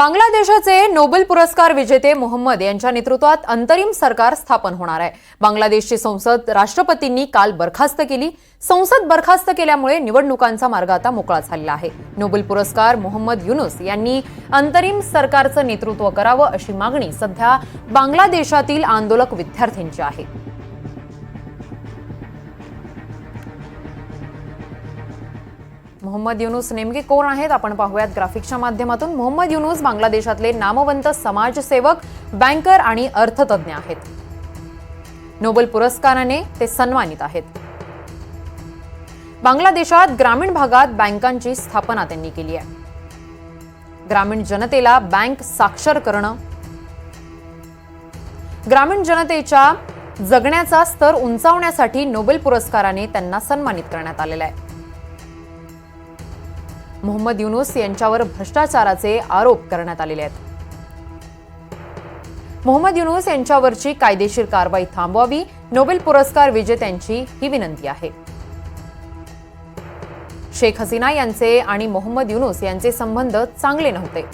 बांगलादेशाचे Nobel पुरस्कार विजेते मोहम्मद यांच्या नेतृत्वात अंतरिम सरकार स्थापन होणार आहे. बांगलादेशची संसद राष्ट्रपतींनी काल बरखास्त केली. संसद बरखास्त केल्यामुळे निवडणुकांचा मार्ग आता मोकळा झालेला आहे. नोबेल पुरस्कार मोहम्मद युनुस यांनी अंतरिम सरकारचं नेतृत्व करावं अशी मागणी सध्या बांगलादेशातील आंदोलक विद्यार्थ्यांची आहे. मोहम्मद युनुस नेमके कोण आहेत? आपण पाहूयात ग्राफिक्सच्या माध्यमातून. मोहम्मद युनुस बांगलादेशातले नामवंत समाजसेवक बँकर आणि अर्थतज्ञ आहेत. नोबेल पुरस्काराने ते सन्मानित आहेत. बांगलादेशात ग्रामीण भागात बँकांची स्थापना त्यांनी केली आहे. ग्रामीण जनतेला बँक साक्षर करणं. ग्रामीण जनतेच्या जगण्याचा स्तर उंचावण्यासाठी नोबेल पुरस्काराने त्यांना सन्मानित करण्यात आलेला आहे. मोहम्मद युनुस यांच्यावर भ्रष्टाचाराचे आरोप करण्यात आलेले आहेत. मोहम्मद युनुस यांच्यावरची कायदेशीर कारवाई थांबवावी नोबेल पुरस्कार विजेत्यांची ही विनंती आहे. शेख हसीना यांचे आणि मोहम्मद युनुस यांचे संबंध चांगले नव्हते.